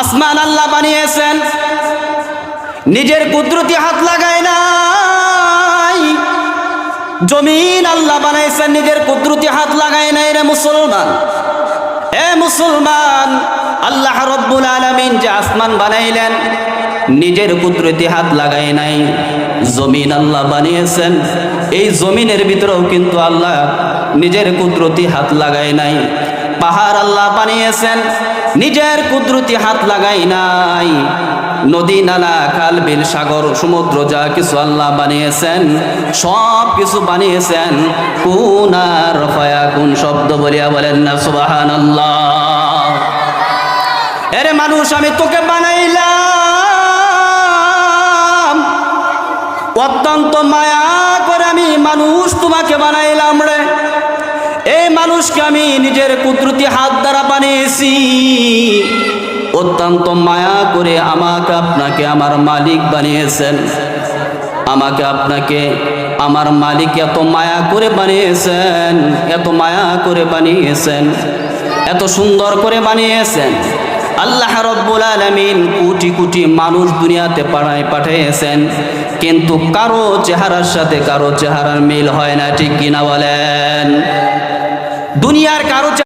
আসমান আল্লাহ বানিয়েছেন। নিজের কুদরতি হাত লাগায় নাই। জমিন আল্লাহ বানাইছেন, নিজের কুদরতি হাত লাগায় নাই রে মুসলমান। এ মুসলমান, আল্লাহ রব্বুল আলমিন যে আসমান বানাইলেন, নিজের কুদরতি হাত লাগায় নাই। জমিন আল্লাহ বানিয়েছেন, এই জমিনের ভিতরেও কিন্তু আল্লাহ নিজের কুদরতি হাত লাগায় নাই। পাহাড় আল্লাহ বানিয়েছেন নিজের কুদরতি হাত লাগাই নাই। নদী, নালা, খাল, বিল, সাগর, সমুদ্র, যা কিছু আল্লাহ বানিয়েছেন, সব কিছু বানিয়েছেন। কোন আর ফয়া কোন শব্দ বলিয়া বলেন না সুবাহান আল্লাহ এরে মানুষ, আমি তোকে বানাইলাম। অত্যন্ত মায়া করে আমি মানুষ তোমাকে বানাইলাম রে এই মানুষকে আমি নিজের কুদরতি হাত দ্বারা বানিয়েছি। অত্যন্ত মায়া করে আমাকে আপনাকে আমার মালিক বানিয়েছেন। আমাকে আপনাকে আমার মালিক এত মায়া করে বানিয়েছেন, এত মায়া করে বানিয়েছেন, এত সুন্দর করে বানিয়েছেন। আল্লাহ রব্বুল আলমিন কোটি কোটি মানুষ দুনিয়াতে পাড়ায় পাঠিয়েছেন, কিন্তু কারও চেহারার সাথে কারও চেহারার মিল হয় না, ঠিক কিনা বলেন? দুনিয়ার কারো চে-